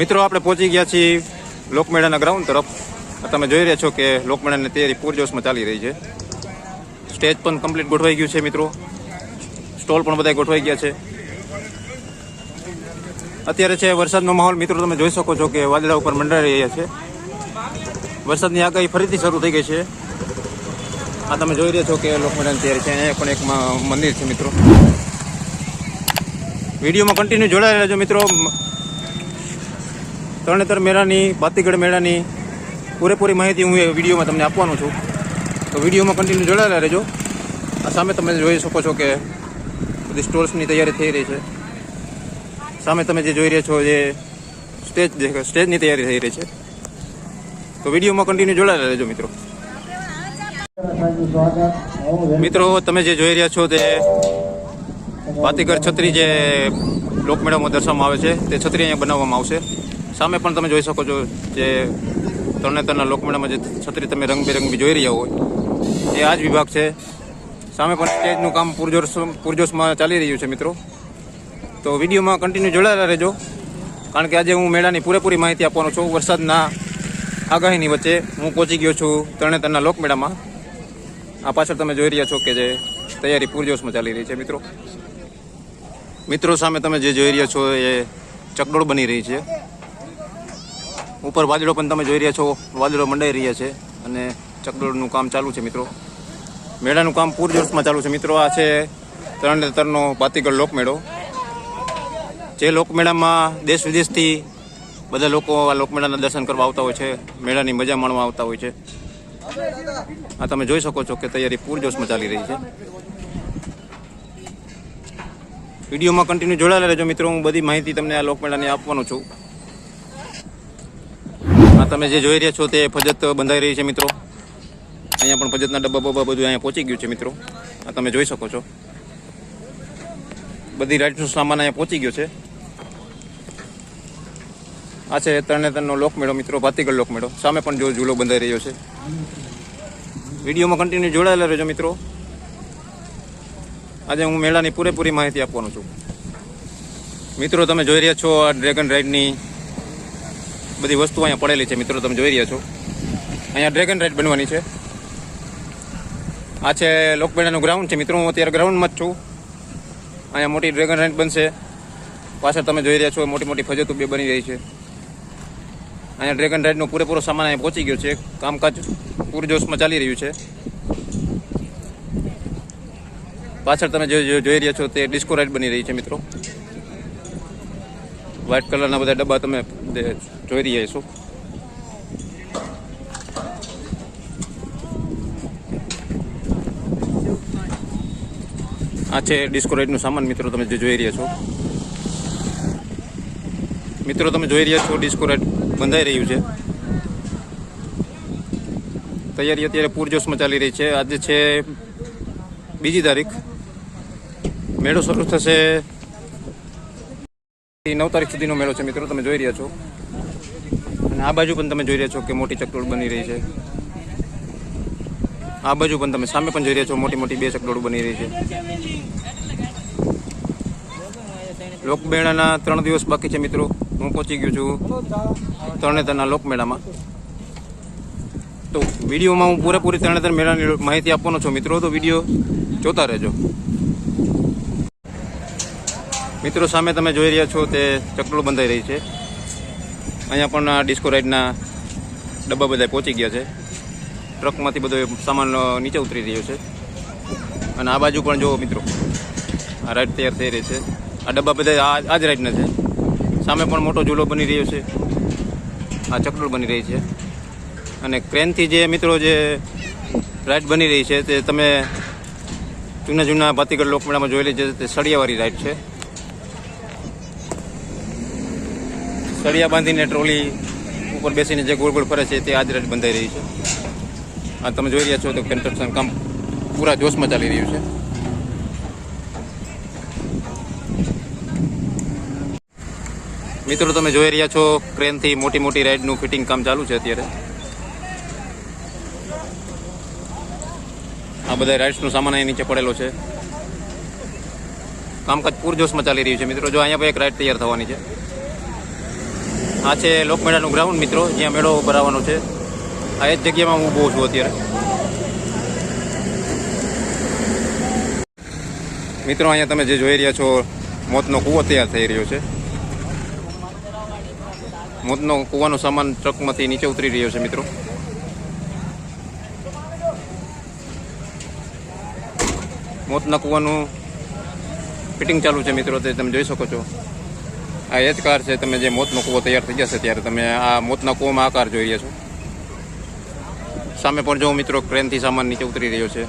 મિત્રો, આપણે પહોંચી ગયા છીએ લોકમેળાના ગ્રાઉન્ડ તરફ. તમે જોઈ રહ્યા છો કે લોકમેળાની તૈયારી પૂરજોશમાં ચાલી રહી છે. સ્ટેજ પણ કમ્પ્લીટ ગોઠવાઈ ગયું છે, મિત્રો. સ્ટોલ પણ બધા ગોઠવાઈ ગયા છે. અત્યારે છે વરસાદનો માહોલ. મિત્રો, તમે જોઈ શકો છો કે વાદળા ઉપર મંડરાઈ રહ્યા છે. વરસાદની આગાહી ફરીથી શરૂ થઈ ગઈ છે. આ તમે જોઈ રહ્યા છો કે લોકમેળાની તૈયારી છે. અહીંયા પણ એક મંદિર છે, મિત્રો. વિડીયોમાં કન્ટિન્યુ જોડાયેલા રહેજો, મિત્રો. તરણેતર મેળાની, બાતીગઢ મેળાની પૂરેપૂરી માહિતી હું એ વિડીયોમાં તમને આપવાનો છું. તો વિડીયોમાં કન્ટિન્યુ જોડાયેલા રહેજો. આ સામે તમે જોઈ શકો છો કે બધી સ્ટોલ્સની તૈયારી થઈ રહી છે. સામે તમે જે જોઈ રહ્યા છો જે સ્ટેજ સ્ટેજની તૈયારી થઈ રહી છે. તો વિડીયોમાં કન્ટિન્યુ જોડાયેલા રહેજો મિત્રો. મિત્રો, તમે જે જોઈ રહ્યા છો તે બાતીગઢ છત્રી જે લોકમેળામાં દર્શાવવામાં આવે છે, તે છત્રી અહીંયા બનાવવામાં આવશે. સામે પણ તમે જોઈ શકો છો જે તરણેતરના લોકમેળામાં જે છત્રી તમે રંગબેરંગી જોઈ રહ્યા હોય, એ આ જ વિભાગ છે. સામે પણ સ્ટેજનું કામ પૂરજોશ પૂરજોશમાં ચાલી રહ્યું છે મિત્રો. તો વિડીયોમાં કન્ટિન્યુ જોડાયેલા રહેજો, કારણ કે આજે હું મેળાની પૂરેપૂરી માહિતી આપવાનો છું. વરસાદના આગાહીની વચ્ચે હું પહોંચી ગયો છું તરણેતરના લોકમેળામાં. આ પાછળ તમે જોઈ રહ્યા છો કે જે તૈયારી પૂરજોશમાં ચાલી રહી છે મિત્રો. મિત્રો સામે તમે જે જોઈ રહ્યા છો એ ચકડોળ બની રહી છે. ઉપર વાદળો પણ તમે જોઈ રહ્યા છો. વાદળો મંડાઈ રહ્યા છે અને ચકડોળનું કામ ચાલુ છે, મિત્રો. મેળાનું કામ પૂરજોશમાં ચાલુ છે, મિત્રો. આ છે તરણેતરનો બાતીગઢ લોકમેળો જે લોકમેળામાં દેશ વિદેશથી બધા લોકો આ લોકમેળાના દર્શન કરવા આવતા હોય છે. મેળાની મજા માણવા આવતા હોય છે. આ તમે જોઈ શકો છો કે તૈયારી પૂરજોશમાં ચાલી રહી છે. વિડીયોમાં કન્ટિન્યુ જોડાયેલા રહેજો, મિત્રો. હું બધી માહિતી તમને આ લોકમેળાની આપવાનો છું. તમે જે જોઈ રહ્યા છો તે ફજત બંધાઈ રહી છે, મિત્રો. અહીંયા પણ ફજતના ડબ્બા બબ્બા બધું અહીંયા પહોંચી ગયું છે, મિત્રો. આ તમે જોઈ શકો છો. બધી રાઇડનો સામાન અહીંયા પહોંચી ગયો છે. આ છે તરણેતરનો લોકમેળો મિત્રો ભાતીગઢ લોકમેળો સામે પણ જો ઝૂલો બંધાઈ રહ્યો છે. વિડીયોમાં કન્ટિન્યુ જોડાયેલા રહેજો, મિત્રો. આજે હું મેળાની પૂરેપૂરી માહિતી આપવાનો છું. મિત્રો, તમે જોઈ રહ્યા છો આ ડ્રેગન રાઇડની બધી વસ્તુઓ અહીંયા પડેલી છે, મિત્રો, તમે જોઈ રહ્યા છો. અહીંયા ડ્રેગન રાઇડ બનવાની છે. આ છે લોકમેળાનું ગ્રાઉન્ડ છે, મિત્રો, હું અત્યારે ગ્રાઉન્ડમાં જ છું. અહીંયા મોટી ડ્રેગન રાઇડ બનશે. પાછળ તમે જોઈ રહ્યા છો, મોટી મોટી ફજતો બે બની રહી છે. અહીંયા ડ્રેગન રાઇડનો પૂરેપૂરો સામાન અહીંયા પહોંચી ગયો છે. કામકાજ પૂરજોશમાં ચાલી રહ્યું છે. પાછળ તમે જોઈ રહ્યા છો, તે ડિસ્કો રાઇડ બની રહી છે, મિત્રો. વ્હાઇટ કલરના બધા ડબ્બા તમે જોઈ રહ્યા છો આ છે ડિસ્કો રાઇડનું સામાન, મિત્રો, તમે જે જોઈ રહ્યા છો. મિત્રો, તમે જોઈ રહ્યા છો ડિસ્કો રાઇડ બંધાઈ રહ્યું છે. તૈયારી અત્યારે પૂરજોશમાં ચાલી રહી છે. આજે છે બીજી તારીખ. મેળો શરૂ થશે નવ તારીખ સુધીનો મેળો છે મિત્રો, તમે જોઈ રહ્યા છો. અને આ બાજુ પણ તમે જોઈ રહ્યા છો કે મોટી ચકડોળ બની રહી છે. આ બાજુ પણ તમે સામે પણ જોઈ રહ્યા છો મોટી મોટી બે ચકડોળ બની રહી છે. લોકમેળાના ત્રણ દિવસ બાકી છે મિત્રો. હું પહોંચી ગયો છું તરણેતરના લોકમેળામાં. તો વિડીયોમાં હું પૂરેપૂરી તરણેતર મેળાની માહિતી આપવાનો છું મિત્રો. તો વીડિયો જોતા રહેજો. મિત્રો, સામે તમે જોઈ રહ્યા છો તે ચકડોળ બંધાઈ રહી છે. અહીંયા પણ ડિસ્કો રાઇડના ડબ્બા બધા પહોંચી ગયા છે. ટ્રકમાંથી બધો સામાન નીચે ઉતરી રહ્યો છે. અને આ બાજુ પણ જુઓ મિત્રો, આ રાઈડ તૈયાર થઈ રહી છે. આ ડબ્બા બધા આ જ રાઈડના છે. સામે પણ મોટો ઝૂલો બની રહ્યો છે. આ ચકડોળ બની રહી છે. અને ક્રેનથી જે મિત્રો જે રાઈડ બની રહી છે તે તમે જૂના જૂના ભાતીગઢ લોકમેળામાં જોયેલી છે તે સળિયાવાળી રાઈડ છે. સળિયા બાંધીને ટ્રોલી ઉપર બેસીને જે ગોળ ગોળ ફરે છે તે આજ રાઈડ બંધાઈ રહી છે. આ તમે જોઈ રહ્યા છો તો કન્સ્ટ્રક્શન કામ પૂરા જોશમાં ચાલી રહ્યું છે. મિત્રો, તમે જોઈ રહ્યા છો ક્રેનથી મોટી મોટી રાઈડનું ફિટિંગ કામ ચાલુ છે અત્યારે. આ બધા રાઇડ્સનો સામાન અહીં નીચે પડેલો છે. કામકાજ પૂરજોશમાં ચાલી રહ્યું છે. મિત્રો, જો અહીંયા પણ એક રાઈડ તૈયાર થવાની છે. આ છે લોકમેળાનું ગ્રાઉન્ડ મિત્રો, જ્યાં મેળો ભરાવાનો છે. આ એ જ જગ્યામાં હું બહુ છું અત્યારે. મિત્રો, અહીંયા તમે જે જોઈ રહ્યા છો, મોતનો કૂવો તૈયાર થઈ રહ્યો છે. મોતનો કૂવાનો સામાન ટ્રકમાંથી નીચે ઉતરી રહ્યો છે, મિત્રો. મોતના કૂવાનું ફિટિંગ ચાલુ છે, મિત્રો, તે તમે જોઈ શકો છો. આ એ જ કાર છે, તમે જે મોતનો કૂવો તૈયાર થઈ જશે ત્યારે તમે આ મોતના કૂવામાં આ કાર જોઈ રહ્યા છો. સામે પણ જો મિત્રો ક્રેનથી સામાન નીચે ઉતરી રહ્યો છે.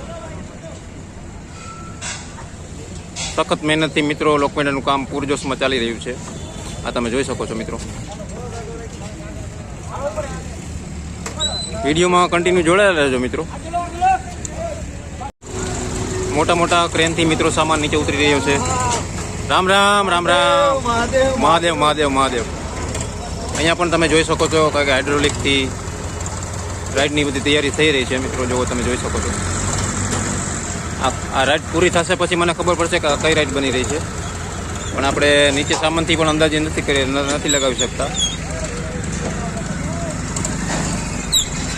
સખત મહેનતથી મિત્રો લોકમેન્ડનું કામ પૂરજોશમાં ચાલી રહ્યું છે. આ તમે જોઈ શકો છો મિત્રો. વિડીયોમાં કન્ટિન્યુ જોડાયેલા રહેજો મિત્રો. મોટા મોટા ક્રેનથી મિત્રો સામાન નીચે ઉતરી રહ્યો છે. રામ રામ રામ રામ. મહાદેવ મહાદેવ મહાદેવ અહીંયા પણ તમે જોઈ શકો છો કે હાઇડ્રોલિકથી રાઈડની બધી તૈયારી થઈ રહી છે મિત્રો. જો તમે જોઈ શકો છો. આ આ રાઈડ પૂરી થશે પછી મને ખબર પડશે કે કઈ રાઈડ બની રહી છે. પણ આપણે નીચે સામાનથી પણ અંદાજે નથી કરી નથી લગાવી શકતા.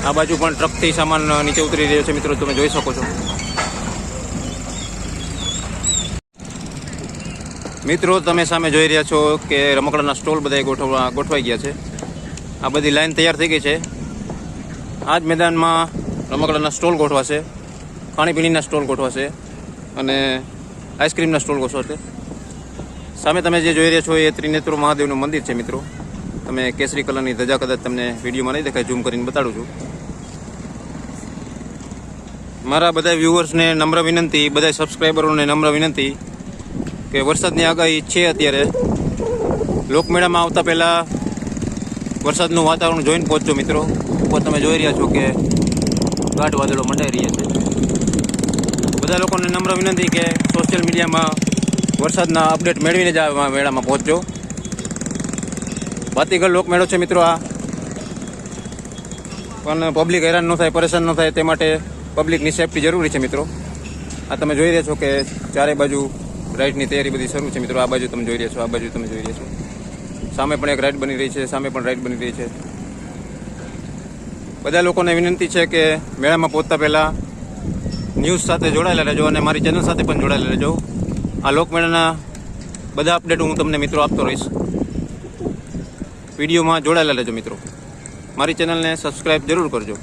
આ બાજુ પણ ટ્રકથી સામાન નીચે ઉતરી રહ્યો છે મિત્રો. તમે જોઈ શકો છો. મિત્રો, તમે સામે જોઈ રહ્યા છો કે રમકડાના સ્ટોલ બધા ગોઠવવા ગોઠવાઈ ગયા છે. આ બધી લાઈન તૈયાર થઈ ગઈ છે. આ જ મેદાનમાં રમકડાના સ્ટોલ ગોઠવાશે, ખાણીપીણીના સ્ટોલ ગોઠવાશે અને આઈસ્ક્રીમના સ્ટોલ ગોઠવાશે. સામે તમે જે જોઈ રહ્યા છો એ ત્રિનેત્ર મહાદેવનું મંદિર છે, મિત્રો. તમે કેસરી કલરની ધજા કદાચ તમને વિડીયોમાં નહીં દેખાય, ઝૂમ કરીને બતાડું છું. મારા બધા વ્યુઅર્સને નમ્ર વિનંતી બધા સબસ્ક્રાઈબરોને નમ્ર વિનંતી. કે વરસાદની આગાહી છે અત્યારે. લોકમેળામાં આવતા પહેલાં વરસાદનું વાતાવરણ જોઈને પહોંચજો મિત્રો. ઉપર તમે જોઈ રહ્યા છો કે ગાઢ વાદળો મંડાઈ રહ્યા છે. બધા લોકોને નમ્ર વિનંતી કે સોશિયલ મીડિયામાં વરસાદના અપડેટ મેળવીને જ આ મેળામાં પહોંચજો. બાતીગર લોકમેળો છે મિત્રો આ. પણ પબ્લિક હેરાન ન થાય, પરેશાન ન થાય તે માટે પબ્લિકની સેફટી જરૂરી છે મિત્રો. આ તમે જોઈ રહ્યા છો કે ચારે બાજુ રાઈડની તૈયારી બધી શરૂ છે. મિત્રો, આ બાજુ તમે જોઈ રહ્યા છો, આ બાજુ તમે જોઈ રહ્યા છો. સામે પણ એક રાઇડ બની રહી છે, સામે પણ રાઇડ બની રહી છે. બધા લોકોને વિનંતી છે કે મેળામાં પહોંચતા પહેલાં ન્યૂઝ સાથે જોડાયેલા રહેજો અને મારી ચેનલ સાથે પણ જોડાયેલા રહેજો. આ લોકમેળાના બધા અપડેટ હું તમને મિત્રો આપતો રહીશ. વિડીયોમાં જોડાયેલા રહેજો મિત્રો. મારી ચેનલને સબસ્ક્રાઈબ જરૂર કરજો.